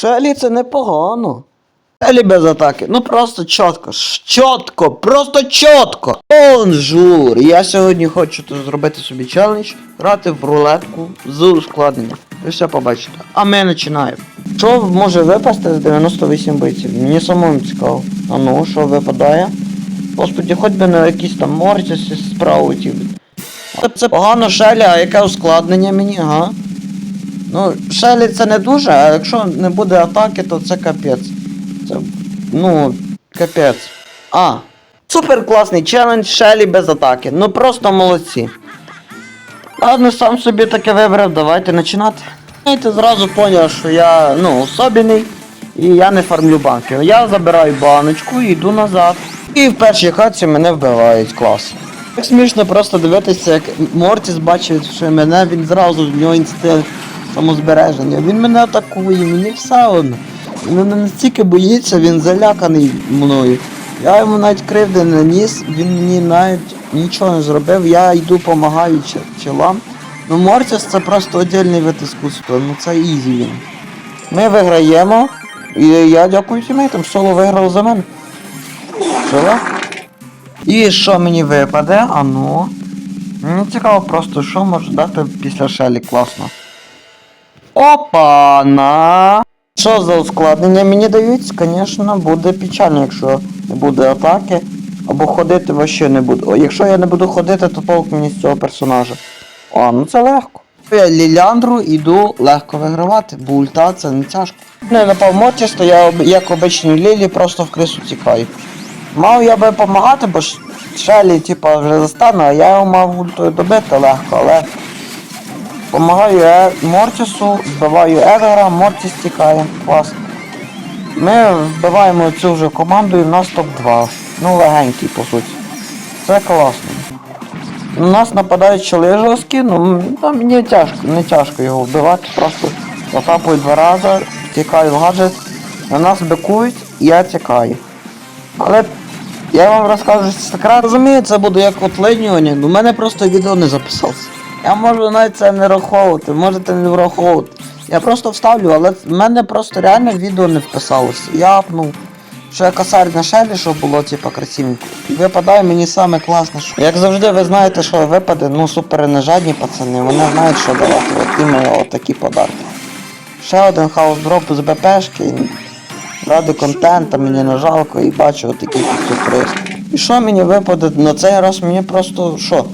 Шелі це непогано. Шелі без атаки. Ну просто чітко. Чітко, просто чітко. Бонжур! Я сьогодні хочу зробити собі челендж, грати в рулетку з ускладненням. Ви все побачите. А ми починаємо. Що може випасти з 98 битів? Мені самому цікаво. А ну, що випадає? Господі, хоч би на якісь там мортіси спраутів. Це, це погано Шелі, а яке ускладнення мені, ага. Ну, Шелі це не дуже, а якщо не буде атаки, то це капець. Це, ну, капець. А. Супер класний челендж Шелі без атаки. Ну просто молодці. Ладно, сам собі таке вибрав, давайте починати. Знаєте, зразу поняв, що я ну, особений і я не фармлю банки. Я забираю баночку і йду назад. І в першій хаті мене вбивають клас. Так смішно просто дивитися, як Мортіс бачить, що мене, він зразу в нього інстинкт самозбереження. Він мене атакує, мені все одно. Він мене настільки боїться, він заляканий мною. Я йому навіть кривди не наніс, він мені навіть нічого не зробив, я йду допомагаю челам. Ну Мортіс це просто отдельний вид іскусства, ну це ізі він. Ми виграємо. І я дякую тімейтам, соло виграв за мене. Соло? І що мені випаде? А ну. Мені цікаво просто, що може дати після шелі класно. Опа-на! Що за ускладнення мені дають? Звісно, буде печально, якщо не буде атаки. Або ходити вообще не буду. О, якщо я не буду ходити, то толк мені з цього персонажа. О, ну це легко. Я Ліляндру іду легко вигравати, бо ульта це не тяжко. Не напав Мортіс, то я як обичній Лілі просто в крису тікаю. Мав я би допомагати, бо Шелі, типа, вже застану, а я його мав ультою добити легко, але Помагаю е... Мортісу, вбиваю Едгара, Мортіс тікає. Клас. Ми вбиваємо цю вже команду і в нас топ-2. Ну, легенький, по суті. Це класно. На нас нападають чоли жорсткі, ну м, та мені тяжко, не тяжко його вбивати, просто затапую два рази, тікаю в гаджет, на нас бикують, я тікаю. Але я вам розкажу секрет. Розумію, це буде як отлинювання, але в мене просто відео не записався. Я можу навіть це не враховувати, можете не враховувати. Я просто вставлю, але в мене просто реально відео не вписалося. Я апнув. Що я косарь на шелі, щоб було типа красивенько. Випадає мені саме класне, що. Як завжди, ви знаєте, що випаде, ну супер не жадні пацани, вони знають, що давати. От іменно отакі подарки. Ще один хаус дроп з БПшки. Ради контента мені не жалко і бачу отакий сюрприз. І що мені випаде на цей раз мені просто що?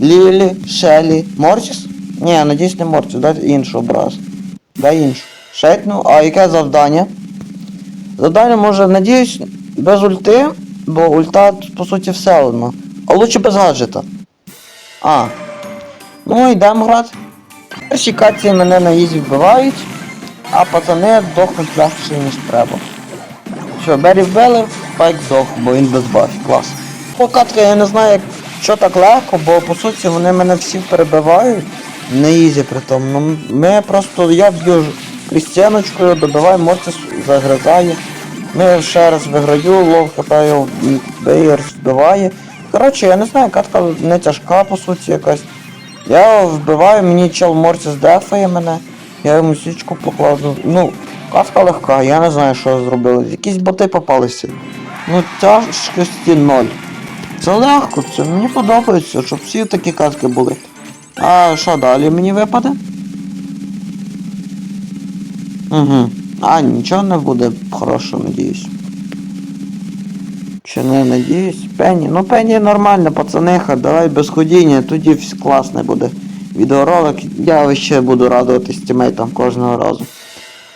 Лілі, Шелі, Морчіс? Ні, надіюсь не Морчіс, дай іншу образ. Дай іншу. Шейтну, а яке завдання? Завдання може, надіюсь, без ульти, бо ульта по суті все одно. А лучше без гаджета. А. Ну йдемо грати. Перші каці мене на ізі вбивають, а пацани дохнуть легше, ніж треба. Що, Бері вбили, Спайк здох, бо він без бафі, клас. По катка я не знаю, як, що так легко, бо по суті вони мене всі перебивають. Не ізі при тому. Ну, ми просто, я б'ю крістяночкою, добиваю, Мортис загризає. Ми ще раз виграю, лов хапаю, Бейер збиває. Коротше, я не знаю, катка не тяжка, по суті, якась. Я вбиваю, мені чел Мортіс дефає мене, я йому січку покладу. Ну, катка легка, я не знаю, що зробили. Якісь боти попалися. Ну, тяжкості ноль. Це легко, це мені подобається, щоб всі такі катки були. А що далі мені випаде? Угу. А, нічого не буде хорошого, надіюсь. Чи не надіюсь? Пенні. Ну Пенні нормально, пацаниха, давай без ходіння, тоді все класне буде відеоролик. Я ще буду радуватись тімейтам кожного разу.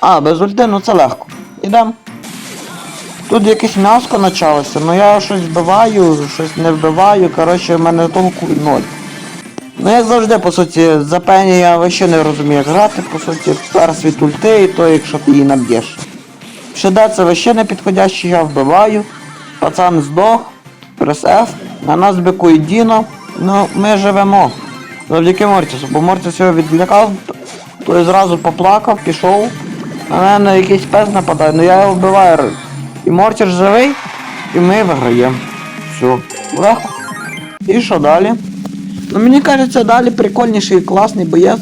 А, без ульти, ну це легко. Ідем. Тут якесь м'яско почалося, ну я щось вбиваю, щось не вбиваю, коротше в мене толку ноль. Ну як завжди, по суті, за пені я вообще не розумію як грати, по суті, перс від ульти і то, якщо ти її наб'єш. Шеде це вообще не підходяще, я вбиваю. Пацан здох, прес F, на нас бикує Діно, ну ми живемо. Завдяки Мортісу, бо Мортіс його відлякав, той зразу поплакав, пішов. На мене якийсь пес нападає, ну я його вбиваю. І Мортіс живий, і ми виграємо. Все. Легко. І що далі? Ну мені кажеться, далі прикольніший і класний боєць.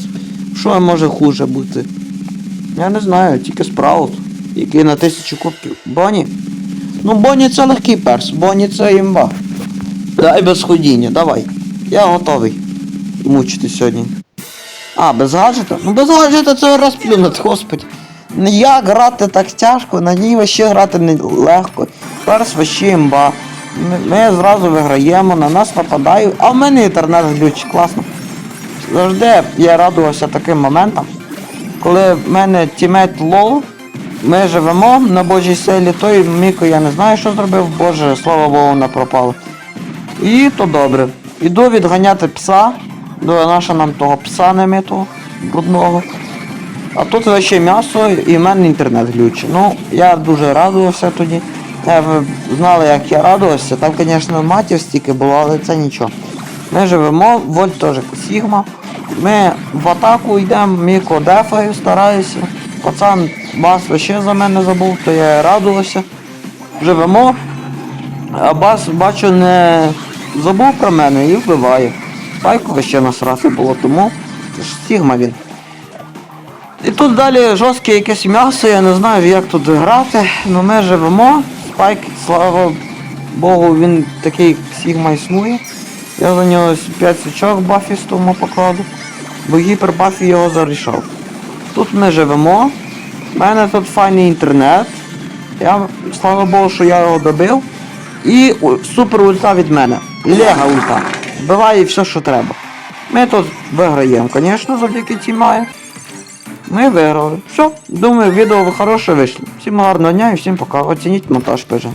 Що може хуже бути? Я не знаю, тільки спраут. який на тисячу кубків. Боні? Ну, Боні це легкий перс, Боні це імба. Дай без ходіння, давай. Я готовий мучити сьогодні. А, без гаджета? Ну без гаджета це розплюнути, господи. Як грати так тяжко, на ній вообще грати не легко. Перс вообще імба. Ми зразу виграємо, на нас нападають, а в мене інтернет глючить, класно. Завжди я радувався таким моментам, коли в мене тімейт лол, ми живемо на Божій селі, той Міко я не знаю, що зробив, боже, слава Богу, не пропало. І то добре. Іду відганяти пса, до наша нам того пса немитого, брудного. А тут ще м'ясо і в мене інтернет глючить. Ну, я дуже радувався тоді. Ви знали, як я радувався. Там, звісно, матів стільки було, але це нічого. Ми живемо, Вольт теж Сігма. Ми в атаку йдемо, Міко дефаю, стараюся. Пацан бас ще за мене забув, то я радувався. Живемо. А бас, бачу, не забув про мене і вбиває. Спайку ще насрати було, тому Сігма він. І тут далі жорстке якесь м'ясо, я не знаю як тут грати, але ми живемо. Спайк, слава Богу, він такий Сігма існує. Я за нього 5 свічок бафістому покладу, бо гіпербафі його зарішав. Тут ми живемо. У мене тут файний інтернет. Я, слава Богу, що я його добив. І супер ульта від мене. Лега ульта. Вбиває все, що треба. Ми тут виграємо, звісно, завдяки тімаю. Ми виграли. Все, думаю, відео хороше вийшло. Всім гарного дня і всім пока. Оцініть монтаж, пише.